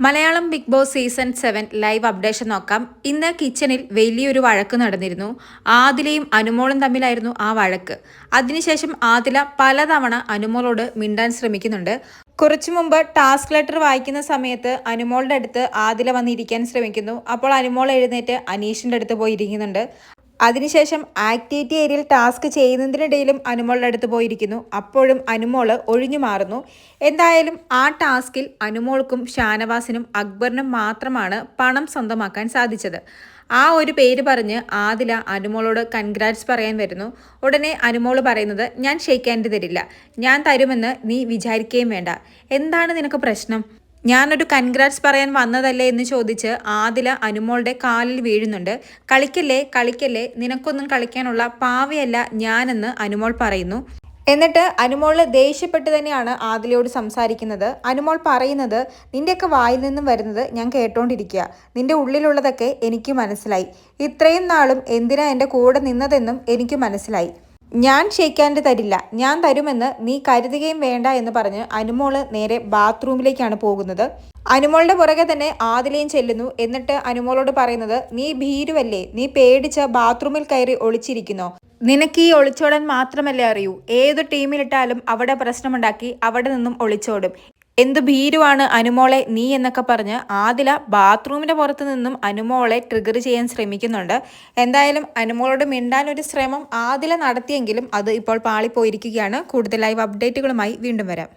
Malayalam big boss season seven live updation നോക്കാം. ഇന്ന് കിച്ചണിൽ വലിയൊരു വഴക്ക് നടന്നിരുന്നു. ആദിലയും അനുമോളും തമ്മിലായിരുന്നു ആ വഴക്ക്. അതിനുശേഷം ആദില പലതവണ അനുമോളോട് മിണ്ടാൻ ശ്രമിക്കുന്നുണ്ട്. കുറച്ചു മുമ്പ് ടാസ്ക് ലെറ്റർ വായിക്കുന്ന സമയത്ത് അനുമോളുടെ അടുത്ത് ആദില വന്നിരിക്കാൻ ശ്രമിക്കുന്നു. അപ്പോൾ അനുമോൾ എഴുന്നേറ്റ് അനീഷിന്റെ അടുത്ത് പോയി ഇരിക്കുന്നുണ്ട്. അതിനുശേഷം ആക്ടിവിറ്റി ഏരിയയിൽ ടാസ്ക് ചെയ്യുന്നതിനിടയിലും അനുമോളുടെ അടുത്ത് പോയിരിക്കുന്നു. അപ്പോഴും അനുമോൾ ഒഴിഞ്ഞു മാറുന്നു. എന്തായാലും ആ ടാസ്കിൽ അനുമോൾക്കും ഷാനവാസിനും അക്ബറിനും മാത്രമാണ് പണം സ്വന്തമാക്കാൻ സാധിച്ചത്. ആ ഒരു പേര് പറഞ്ഞ് ആദില അനുമോളോട് കൺഗ്രാറ്റ്സ് പറയാൻ വരുന്നു. ഉടനെ അനുമോൾ പറയുന്നത് ഞാൻ ഷെയ്ക്കാൻഡ് തരില്ല. ഞാൻ തരുമെന്ന് നീ വിചാരിക്കുകയും വേണ്ട. എന്താണ് നിനക്ക് പ്രശ്നം? ഞാനൊരു കൺഗ്രാറ്റ്സ് പറയാൻ വന്നതല്ലേ എന്ന് ചോദിച്ച് ആദില അനുമോളുടെ കാലിൽ വീഴുന്നുണ്ട്. കളിക്കല്ലേ കളിക്കല്ലേ നിനക്കൊന്നും കളിക്കാനുള്ള പാവയല്ല ഞാനെന്ന് അനുമോൾ പറയുന്നു. എന്നിട്ട് അനുമോൾ ദേഷ്യപ്പെട്ട് തന്നെയാണ് ആദിലയോട് സംസാരിക്കുന്നത്. അനുമോൾ പറയുന്നത് നിന്റെയൊക്കെ വായിൽ നിന്നും വരുന്നത് ഞാൻ കേട്ടോണ്ടിരിക്കുക നിന്റെ ഉള്ളിലുള്ളതൊക്കെ എനിക്ക് മനസ്സിലായി. ഇത്രയും നാളും എന്തിനാ എന്റെ കൂടെ നിന്നതെന്നും എനിക്ക് മനസ്സിലായി. ഞാൻ ഷെയ്ക്കാന്റെ തരില്ല. ഞാൻ തരുമെന്ന് നീ കരുതുകയും വേണ്ട എന്ന് പറഞ്ഞ് അനുമോൾ നേരെ ബാത്റൂമിലേക്കാണ് പോകുന്നത്. അനുമോളുടെ പുറകെ തന്നെ ആദിലയും ചെല്ലുന്നു. എന്നിട്ട് അനുമോളോട് പറയുന്നത് നീ ഭീരുവല്ലേ? നീ പേടിച്ച് ബാത്റൂമിൽ കയറി ഒളിച്ചിരിക്കുന്നു? നിനക്ക് ഈ ഒളിച്ചോടാൻ മാത്രമല്ലേ അറിയൂ. ഏത് ടീമിലിട്ടാലും അവിടെ പ്രശ്നമുണ്ടാക്കി അവിടെ നിന്നും ഒളിച്ചോടും. എന്ത് ഭീരുവാണ് അനുമോളെ നീ എന്നൊക്കെ പറഞ്ഞ് ആദില ബാത്റൂമിന്റെ പുറത്ത് നിന്നും അനുമോളെ ട്രിഗർ ചെയ്യാൻ ശ്രമിക്കുന്നുണ്ട്. എന്തായാലും അനുമോളോട് മിണ്ടാൻ ഒരു ശ്രമം ആദില നടത്തിയെങ്കിലും അത് ഇപ്പോൾ പാളിപ്പോയിരിക്കുകയാണ്. കൂടുതൽ ലൈവ് അപ്ഡേറ്റുകളുമായി വീണ്ടും വരാം.